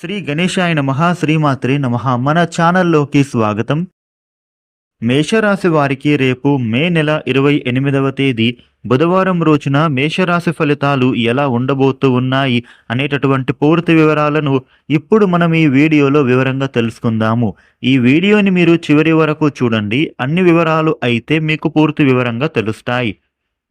శ్రీ గణేశాయ నమ శ్రీమాత్రే నమ. మన ఛానల్లోకి స్వాగతం. మేషరాశి వారికి రేపు మే నెల ఇరవై ఎనిమిదవ తేదీ బుధవారం రోజున మేషరాశి ఫలితాలు ఎలా ఉండబోతూ ఉన్నాయి అనేటటువంటి పూర్తి వివరాలను ఇప్పుడు మనం ఈ వీడియోలో వివరంగా తెలుసుకుందాము. ఈ వీడియోని మీరు చివరి వరకు చూడండి. అన్ని వివరాలు అయితే మీకు పూర్తి వివరంగా తెలుస్తాయి.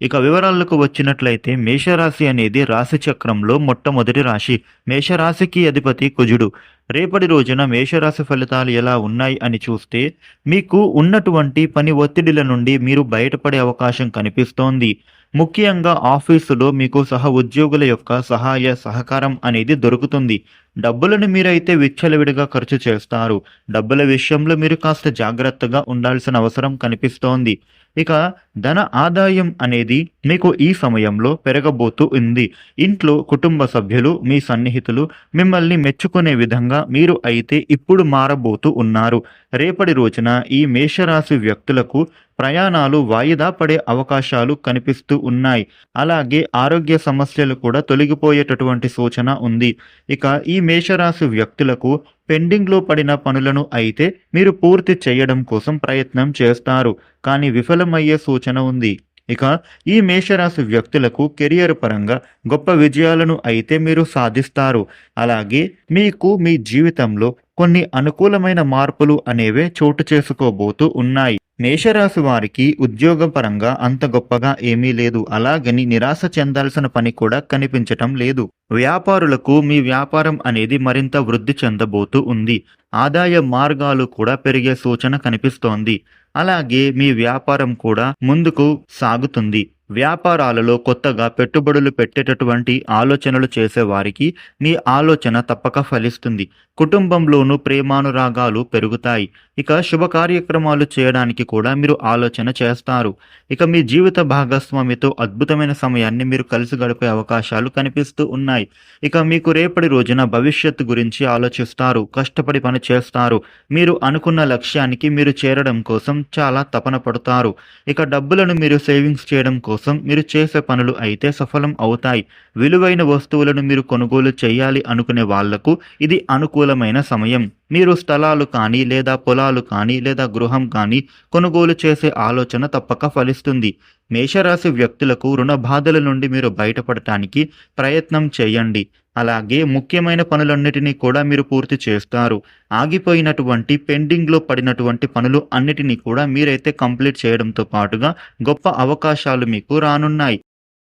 ఇక వివరాలకు వచ్చినట్లయితే మేషరాశి అనేది రాశి చక్రంలో మొట్టమొదటి రాశి. మేషరాశికి అధిపతి కుజుడు. రేపటి రోజున మేషరాశి ఫలితాలు ఎలా ఉన్నాయి అని చూస్తే మీకు ఉన్నటువంటి పని ఒత్తిడిల నుండి మీరు బయటపడే అవకాశం కనిపిస్తోంది. ముఖ్యంగా ఆఫీసులో మీకు సహ ఉద్యోగుల యొక్క సహాయ సహకారం అనేది దొరుకుతుంది. డబ్బులను మీరైతే విచ్చలవిడిగా ఖర్చు చేస్తారు. డబ్బుల విషయంలో మీరు కాస్త జాగ్రత్తగా ఉండాల్సిన అవసరం కనిపిస్తోంది. ఇక ధన ఆదాయం అనేది మీకు ఈ సమయంలో పెరగబోతూ ఉంది. ఇంట్లో కుటుంబ సభ్యులు మీ సన్నిహితులు మిమ్మల్ని మెచ్చుకునే విధంగా మీరు అయితే ఇప్పుడు మారబోతూ ఉన్నారు. రేపటి రోజున ఈ మేషరాశి వ్యక్తులకు ప్రయాణాలు వాయిదా పడే అవకాశాలు కనిపిస్తూ ఉన్నాయి. అలాగే ఆరోగ్య సమస్యలు కూడా తొలగిపోయేటటువంటి సూచన ఉంది. ఇక ఈ మేషరాశి వ్యక్తులకు పెండింగ్లో పడిన పనులను అయితే మీరు పూర్తి చేయడం కోసం ప్రయత్నం చేస్తారు. కానీ విఫలమయ్యే సూచన ఉంది. ఇక ఈ మేషరాశి వ్యక్తులకు కెరియర్ పరంగా గొప్ప విజయాలను అయితే మీరు సాధిస్తారు. అలాగే మీకు మీ జీవితంలో కొన్ని అనుకూలమైన మార్పులు అనేవే చోటు చేసుకోబోతూ ఉన్నాయి. మేషరాశి వారికి ఉద్యోగపరంగా అంత గొప్పగా ఏమీ లేదు. అలాగని నిరాశ చెందాల్సిన పని కూడా కనిపించటం లేదు. వ్యాపారులకు మీ వ్యాపారం అనేది మరింత వృద్ధి చెందబోతూ ఉంది. ఆదాయ మార్గాలు కూడా పెరిగే సూచన కనిపిస్తోంది. అలాగే మీ వ్యాపారం కూడా ముందుకు సాగుతుంది. వ్యాపారాలలో కొత్తగా పెట్టుబడులు పెట్టేటటువంటి ఆలోచనలు చేసేవారికి మీ ఆలోచన తప్పక ఫలిస్తుంది. కుటుంబంలోనూ ప్రేమానురాగాలు పెరుగుతాయి. ఇక శుభ కార్యక్రమాలు చేయడానికి కూడా మీరు ఆలోచన చేస్తారు. ఇక మీ జీవిత భాగస్వామితో అద్భుతమైన సమయాన్ని మీరు కలిసి గడిపే అవకాశాలు కనిపిస్తూ ఉన్నాయి. ఇక మీకు రేపటి రోజున భవిష్యత్తు గురించి ఆలోచిస్తారు. కష్టపడి పని చేస్తారు. మీరు అనుకున్న లక్ష్యానికి మీరు చేరడం కోసం చాలా తపన పడతారు. ఇక డబ్బులను మీరు సేవింగ్స్ చేయడం కోసం కోసం మీరు చేసే పనులు అయితే సఫలం అవుతాయి. విలువైన వస్తువులను మీరు కొనుగోలు చేయాలి అనుకునే వాళ్ళకు ఇది అనుకూలమైన సమయం. మీరు స్థలాలు కానీ లేదా పొలాలు కానీ లేదా గృహం కానీ కొనుగోలు చేసే ఆలోచన తప్పక ఫలిస్తుంది. మేషరాశి వ్యక్తులకు రుణ బాధల నుండి మీరు బయటపడటానికి ప్రయత్నం చేయండి. అలాగే ముఖ్యమైన పనులన్నిటినీ కూడా మీరు పూర్తి చేస్తారు. ఆగిపోయినటువంటి పెండింగ్లో పడినటువంటి పనులు అన్నిటినీ కూడా మీరైతే కంప్లీట్ చేయడంతో పాటుగా గొప్ప అవకాశాలు మీకు రానున్నాయి.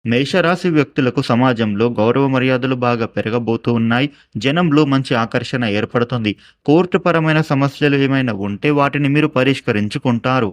మేషరాశి వ్యక్తులకు సమాజంలో గౌరవ మర్యాదలు బాగా పెరగబోతూ ఉన్నాయి. జనంలో మంచి ఆకర్షణ ఏర్పడుతుంది. కోర్టుపరమైన సమస్యలు ఏమైనా ఉంటే వాటిని మీరు పరిష్కరించుకుంటారు.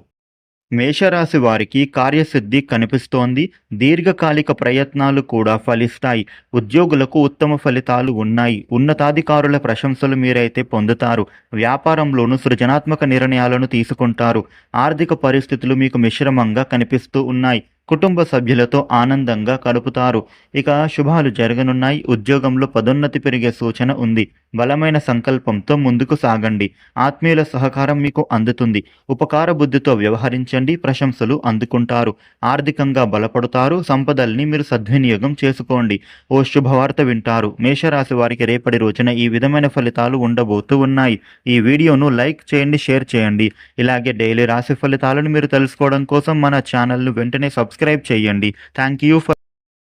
మేషరాశి వారికి కార్యసిద్ధి కనిపిస్తోంది. దీర్ఘకాలిక ప్రయత్నాలు కూడా ఫలిస్తాయి. ఉద్యోగులకు ఉత్తమ ఫలితాలు ఉన్నాయి. ఉన్నతాధికారుల ప్రశంసలు మీరైతే పొందుతారు. వ్యాపారంలోనూ సృజనాత్మక నిర్ణయాలను తీసుకుంటారు. ఆర్థిక పరిస్థితులు మీకు మిశ్రమంగా కనిపిస్తూ ఉన్నాయి. కుటుంబ సభ్యులతో ఆనందంగా కలుపుతారు ఇక శుభాలు జరగనున్నాయి. ఉద్యోగంలో పదోన్నతి పెరిగే సూచన ఉంది. బలమైన సంకల్పంతో ముందుకు సాగండి. ఆత్మీయుల సహకారం మీకు అందుతుంది. ఉపకార బుద్ధితో వ్యవహరించండి. ప్రశంసలు అందుకుంటారు. ఆర్థికంగా బలపడతారు. సంపదల్ని మీరు సద్వినియోగం చేసుకోండి. ఓ శుభవార్త వింటారు. మేషరాశి వారికి రేపటి రోజున ఈ విధమైన ఫలితాలు ఉండబోతూ ఉన్నాయి. ఈ వీడియోను లైక్ చేయండి షేర్ చేయండి. ఇలాగే డైలీ రాశి ఫలితాలను మీరు తెలుసుకోవడం కోసం మన ఛానల్ను వెంటనే సబ్స్క్రైబ్ సబ్స్క్రైబ్ చేయండి. Thank you for